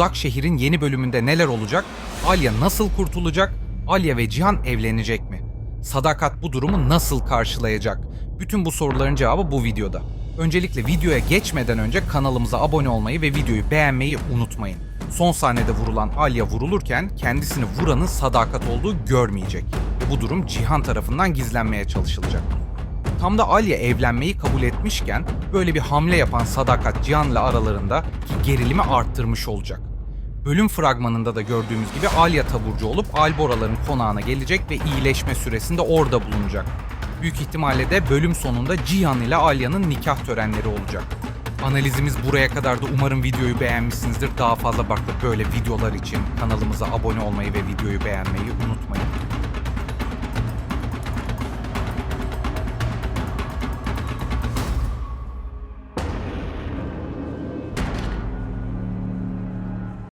Uzak Şehir'in yeni bölümünde neler olacak? Alya nasıl kurtulacak? Alya ve Cihan evlenecek mi? Sadakat bu durumu nasıl karşılayacak? Bütün bu soruların cevabı bu videoda. Öncelikle videoya geçmeden önce kanalımıza abone olmayı ve videoyu beğenmeyi unutmayın. Son sahnede vurulan Alya vurulurken kendisini vuranın sadakat olduğu görmeyecek. Bu durum Cihan tarafından gizlenmeye çalışılacak. Tam da Alya evlenmeyi kabul etmişken böyle bir hamle yapan Sadakat Cihan'la aralarında ki gerilimi arttırmış olacak. Bölüm fragmanında da gördüğümüz gibi Alya taburcu olup Alboraların konağına gelecek ve iyileşme süresinde orada bulunacak. Büyük ihtimalle de bölüm sonunda Cihan ile Alya'nın nikah törenleri olacak. Analizimiz buraya kadar da umarım videoyu beğenmişsinizdir. Daha fazla farklı böyle videolar için kanalımıza abone olmayı ve videoyu beğenmeyi unutmayın.